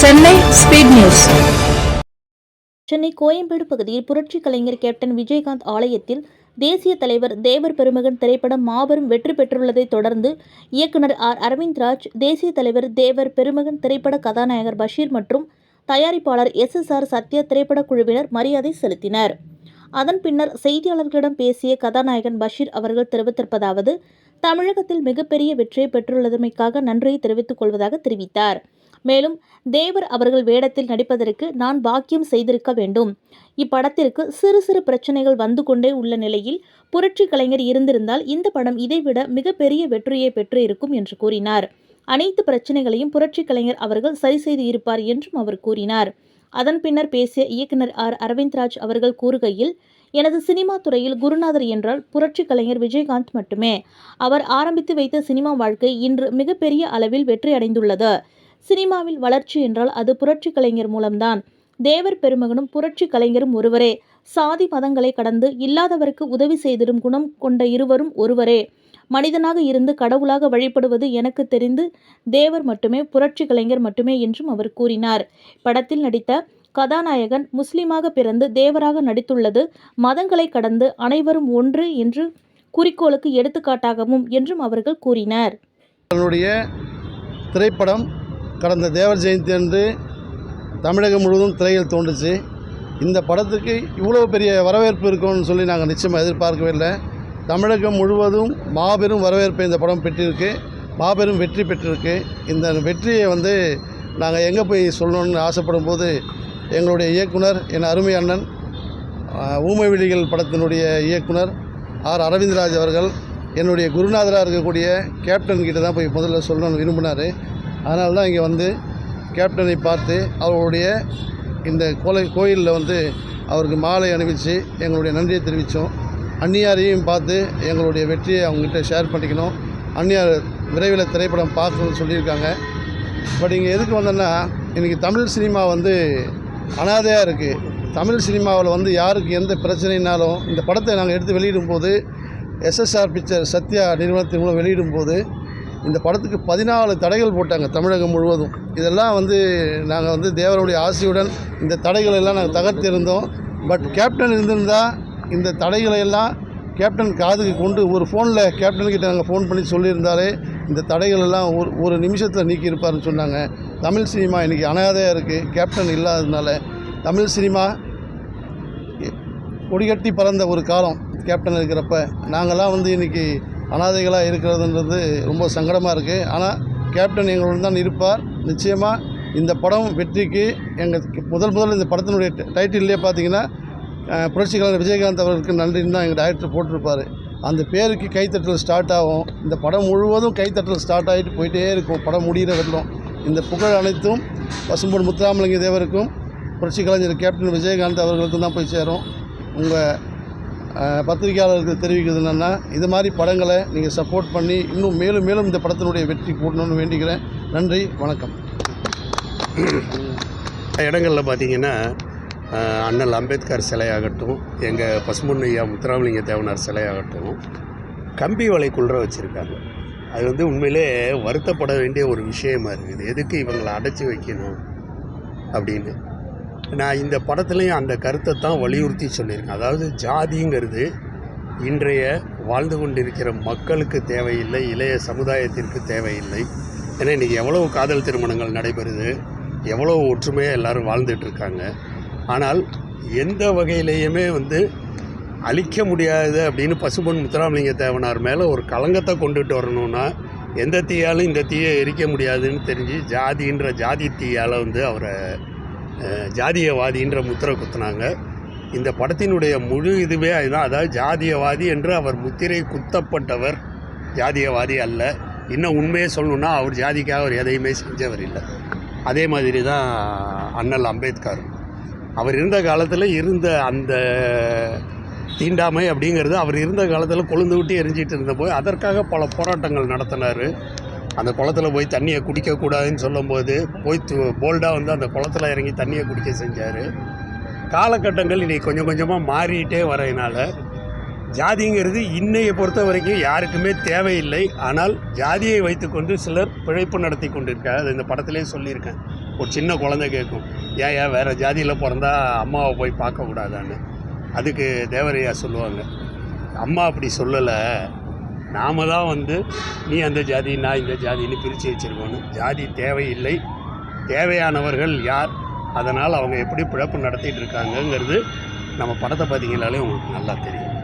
Chennai speed news Chennai Koyambedu பகுதியில் புரட்சி கலைஞர் captain Vijayakanth ஆலயத்தில் தேசிய தலைவர் தேவர் பெருமகன் திரைப்படம் மாபெரும் வெற்றி பெற்றுள்ளதைத் தொடர்ந்து இயக்குனர் ஆர். அரவிந்த்ராஜ் தேசிய தலைவர் தேவர் பெருமகன் திரைப்பட கதாநாயகர் பஷீர் மற்றும் தயாரிப்பாளர் எஸ். எஸ். ஆர். சத்யா திரைப்பட குழுவினர் மரியாதை செலுத்தினர். அதன் பின்னர் செய்தியாளர்களிடம் பேசிய கதாநாயகன் பஷீர் அவர்கள் தெரிவித்திருப்பதாவது தமிழகத்தில் மிகப்பெரிய வெற்றியை பெற்றுள்ளதமைக்காக நன்றியை தெரிவித்துக் கொள்வதாக தெரிவித்தார். மேலும் தேவர் அவர்கள் வேடத்தில் நடிப்பதற்கு நான் பாக்கியம் செய்திருக்க வேண்டும். இப்படத்திற்கு சிறு சிறு பிரச்சனைகள் வந்து கொண்டே உள்ள நிலையில் புரட்சி கலைஞர் இருந்திருந்தால் இந்த படம் இதைவிட மிகப்பெரிய வெற்றியை பெற்று இருக்கும் என்று கூறினார். அனைத்து பிரச்சனைகளையும் புரட்சி கலைஞர் அவர்கள் சரி செய்து இருப்பார் என்றும் அவர் கூறினார். அதன் பின்னர் பேசிய இயக்குனர் ஆர். அரவிந்த்ராஜ் அவர்கள் கூறுகையில் எனது சினிமா துறையில் குருநாதர் என்றால் புரட்சி கலைஞர் விஜயகாந்த் மட்டுமே. அவர் ஆரம்பித்து வைத்த சினிமா வாழ்க்கை இன்று மிகப்பெரிய அளவில் வெற்றி அடைந்துள்ளது. சினிமாவில் வளர்ச்சி என்றால் அது புரட்சி கலைஞர் மூலம்தான். தேவர் பெருமகனும் புரட்சி கலைஞரும் ஒருவரே. சாதி மதங்களை கடந்து இல்லாதவருக்கு உதவி செய்திடும் குணம் கொண்ட இருவரும் ஒருவரே. மனிதனாக இருந்து கடவுளாக வழிபடுவது எனக்கு தெரிந்து தேவர் மட்டுமே புரட்சி கலைஞர் மட்டுமே என்றும் அவர் கூறினார். படத்தில் நடித்த கதாநாயகன் முஸ்லிமாக பிறந்து தேவராக நடித்துள்ளது. மதங்களை கடந்து அனைவரும் ஒன்று என்று குறிக்கோளுக்கு எடுத்துக்காட்டாகவும் என்றும் அவர்கள் கூறினர். தன்னுடைய திரைப்படம் கடந்த தேவர் ஜெயந்தி அன்று தமிழகம் முழுவதும் திரையில் தோன்றுச்சு. இந்த படத்துக்கு இவ்வளோ பெரிய வரவேற்பு இருக்கும்னு சொல்லி நாங்கள் நிச்சயமாக எதிர்பார்க்கவே இல்லை. தமிழகம் முழுவதும் மாபெரும் வரவேற்பை இந்த படம் பெற்றிருக்கு. மாபெரும் வெற்றி பெற்றிருக்கு. இந்த வெற்றியை வந்து நாங்கள் எங்கே போய் சொல்லணும்னு ஆசைப்படும் போது எங்களுடைய இயக்குனர் என் அருமை அண்ணன் ஊமை விழிகள் படத்தினுடைய இயக்குனர் ஆர். அரவிந்த்ராஜ் அவர்கள் என்னுடைய குருநாதராக இருக்கக்கூடிய கேப்டன் கிட்ட தான் போய் முதல்ல சொல்லணும்னு விரும்பினார். அதனால தான் இங்கே வந்து கேப்டனை பார்த்து அவருடைய இந்த கோலை கோயிலில் வந்து அவருக்கு மாலை அணிவித்து எங்களுடைய நன்றியை தெரிவித்தோம். அந்நியாரையும் பார்த்து எங்களுடைய வெற்றியை அவங்ககிட்ட ஷேர் பண்ணிக்கணும். அந்நியார் விரைவில் திரைப்படம் பார்க்கணும்னு சொல்லியிருக்காங்க. பட் இங்கே எதுக்கு வந்தேன்னா இன்றைக்கி தமிழ் சினிமா வந்து அனாதையாக இருக்குது தமிழ் சினிமாவில் வந்து யாருக்கு எந்த பிரச்சனைனாலும் இந்த படத்தை நாங்கள் எடுத்து வெளியிடும்போது எஸ்எஸ்ஆர் பிக்சர் சத்யா நிறுவனத்தின் மூலம் வெளியிடும்போது இந்த படத்துக்கு பதினாலு தடைகள் போட்டாங்க தமிழகம் முழுவதும். இதெல்லாம் வந்து நாங்கள் வந்து தேவருடைய ஆசையுடன் இந்த தடைகளை எல்லாம் நாங்கள் தகர்த்திருந்தோம். பட் கேப்டன் இருந்திருந்தால் இந்த தடைகளை எல்லாம் கேப்டன் காதுக்கு கொண்டு ஒரு ஃபோனில் கேப்டன்கிட்ட நாங்கள் ஃபோன் பண்ணி சொல்லியிருந்தாலே இந்த தடைகள் எல்லாம் ஒரு ஒரு நிமிஷத்தில் நீக்கி இருப்பாருன்னு சொன்னாங்க. தமிழ் சினிமா இன்றைக்கி அனாதையாக இருக்குது கேப்டன் இல்லாததுனால தமிழ் சினிமா கொடிகட்டி பறந்த ஒரு காலம் கேப்டன் இருக்கிறப்ப. நாங்கள்லாம் வந்து இன்றைக்கி அனாதைகளாக இருக்கிறதுன்றது ரொம்ப சங்கடமாக இருக்குது ஆனால் கேப்டன் எங்களுடன் தான் இருப்பார். நிச்சயமாக இந்த படம் வெற்றிக்கு எங்கள் முதல் முதல் இந்த படத்தினுடைய டைட்டில்லே பார்த்தீங்கன்னா அஹ், கலைஞர் விஜயகாந்த் அவர்களுக்கு நன்றின்னு தான் எங்கள் டைரக்டர் போட்டிருப்பார். அந்த பேருக்கு கைத்தட்டல் ஸ்டார்ட் ஆகும். இந்த படம் முழுவதும் கைத்தட்டல் ஸ்டார்ட் ஆகிட்டு போயிட்டே இருக்கும். படம் முடிகிற வரலும் இந்த புகழ் அனைத்தும் பசும்பொன் முத்துராமலிங்க தேவருக்கும் புரட்சி கலைஞர் கேப்டன் விஜயகாந்த் அவர்களுக்கும் தான் போய் சேரும். உங்கள் பத்திரிகையாளர்களுக்கு தெரிவிக்கிறது என்னென்னா இது மாதிரி படங்களை நீங்கள் சப்போர்ட் பண்ணி இன்னும் மேலும் மேலும் இந்த படத்தினுடைய வெற்றி கூட்டணும்னு வேண்டிக்கிறேன். நன்றி வணக்கம். இடங்களில் பார்த்தீங்கன்னா அண்ணல் அம்பேத்கர் சிலையாகட்டும் எங்கள் பசுமொன் முத்துராமலிங்க தேவனார் சிலையாகட்டும் கம்பி வலைக்குள்ள வச்சுருக்காங்க. அது வந்து உண்மையிலே வருத்தப்பட வேண்டிய ஒரு விஷயமா இருக்குது. எதுக்கு இவங்களை அடைச்சி வைக்கணும் அப்படின்னு. நான் இந்த படத்துலையும் அந்த கருத்தை தான் வலியுறுத்தி சொல்லியிருக்கேன். அதாவது ஜாதிங்கிறது இன்றைய வாழ்ந்து கொண்டிருக்கிற மக்களுக்கு தேவையில்லை இளைய சமுதாயத்திற்கு தேவையில்லை. ஏன்னா இன்றைக்கி எவ்வளோ காதல் திருமணங்கள் நடைபெறுது எவ்வளோ ஒற்றுமையாக எல்லாரும் வாழ்ந்துட்டுருக்காங்க ஆனால் எந்த வகையிலையுமே வந்து அழிக்க முடியாது அப்படின்னு பசும்பொன் முத்துராமலிங்க தேவனார் மேலே ஒரு களங்கத்தை கொண்டுட்டு வரணும்னா எந்த தீயாலும் இந்த தீயை எரிக்க முடியாதுன்னு தெரிஞ்சு ஜாதின்ற ஜாதி தீயால் வந்து அவரை ஜாதியவாதின்ற முத்திரை குத்துனாங்க. இந்த படத்தினுடைய முழு இதுவே அதுதான். அதாவது ஜாதியவாதி என்று அவர் முத்திரை குத்தப்பட்டவர் ஜாதியவாதி அல்ல. இன்னும் உண்மையை சொல்லணுன்னா அவர் ஜாதிக்காக அவர் எதையுமே செஞ்சவர் இல்லை. அதே மாதிரி தான் அண்ணல் அம்பேத்கர். அவர் இருந்த காலத்தில் இருந்த அந்த தீண்டாமை அப்படிங்கிறது அவர் இருந்த காலத்தில் கொழுந்து விட்டு எரிஞ்சிட்டு இருந்தபோது அதற்காக பல போராட்டங்கள் நடத்தினார். அந்த குளத்துல போய் தண்ணியை குடிக்கக்கூடாதுன்னு சொல்லும்போது போய் போல்டாக வந்து அந்த குளத்துல இறங்கி தண்ணியை குடிக்க செஞ்சார். காலகட்டங்கள் இன்றைக்கி கொஞ்சம் கொஞ்சமாக மாறிட்டே வரதுனால ஜாதிங்கிறது இன்னையை பொறுத்த வரைக்கும் யாருக்குமே தேவையில்லை. ஆனால் ஜாதியை வைத்துக்கொண்டு சிலர் பிழைப்பு நடத்தி கொண்டிருக்காங்க அது இந்த படத்திலே சொல்லியிருக்கேன். ஒரு சின்ன குழந்தை கேட்கும். ஏன் ஏன் வேறு ஜாதியில் பிறந்தா அம்மாவை போய் பார்க்கக்கூடாதான்னு? அதுக்கு தேவரையா சொல்லுவாங்க. அம்மா அப்படி சொல்லலை. நாம தான் வந்து நீ அந்த ஜாதி நான் இந்த ஜாதின்னு பிரித்து வச்சுருக்கோன்னு ஜாதி தேவையில்லை. தேவையானவர்கள் யார்? அதனால் அவங்க எப்படி பிழப்பு நடத்திட்டு இருக்காங்கங்கிறது நம்ம படத்தை பார்த்தீங்கனாலே உங்களுக்கு நல்லா தெரியும்.